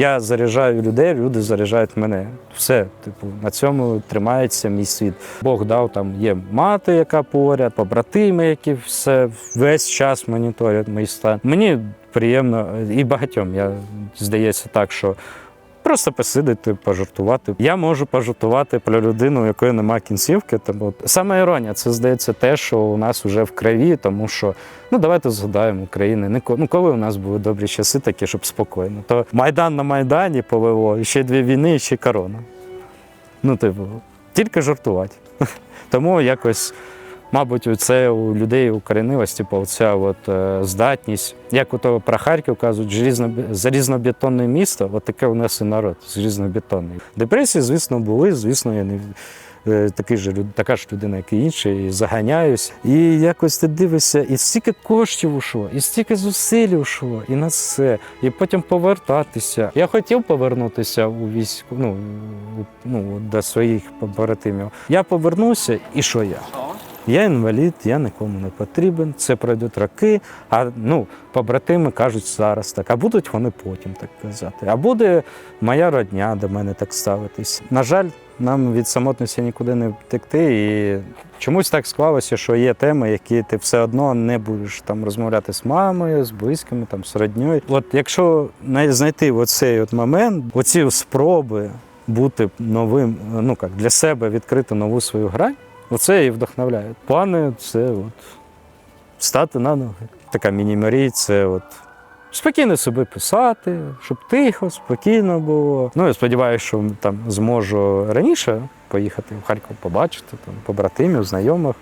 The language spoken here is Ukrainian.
Я заряджаю людей, люди заряджають мене. Все, типу, на цьому тримається мій світ. Бог дав там є мати, яка поряд, побратими, які все весь час моніторять мій стан. Мені приємно і багатьом. Я здається так, що. Просто посидити, пожартувати. Я можу пожартувати про людину, у якої немає кінцівки. Тому саме іронія, це здається те, що у нас вже в крові, тому що ну давайте згадаємо України. Ну коли у нас були добрі часи, такі, щоб спокійно. То майдан на майдані повело, ще дві війни, ще корона. Ну, типу, тільки жартувати. Тому якось, мабуть, це у людей укоренилось, типу, оця от, е, здатність. Як у того про Харків кажуть, желізно- залізнобетонне місто, от таке у нас і народ, залізнобетонний. Депресії, звісно, були, звісно, я не. е, Такий же, така ж людина, як і інші, і заганяюсь. І якось ти дивишся, і стільки коштів ушло, і стільки зусиль ушло, і на це, і потім повертатися. Я хотів повернутися у військ, ну, ну, до своїх побратимів. Я повернувся, і що я? Я інвалід, я нікому не потрібен. Це пройдуть роки. А ну, побратими кажуть зараз так, а будуть вони потім так казати. А буде моя родня до мене так ставитись. На жаль, нам від самотності нікуди не втекти. І чомусь так склалося, що є теми, які ти все одно не будеш там розмовляти з мамою, з близькими, там, з родньою. От якщо най- знайти оцей от момент, оці спроби бути новим, ну як для себе відкрити нову свою грань. Оце і вдохновляє. Плани це от стати на ноги. Така міні-марій це от спокійно собі писати, щоб тихо, спокійно було. Ну, я сподіваюся, що там зможу раніше поїхати в Харків побачити, там, побратимів, знайомих.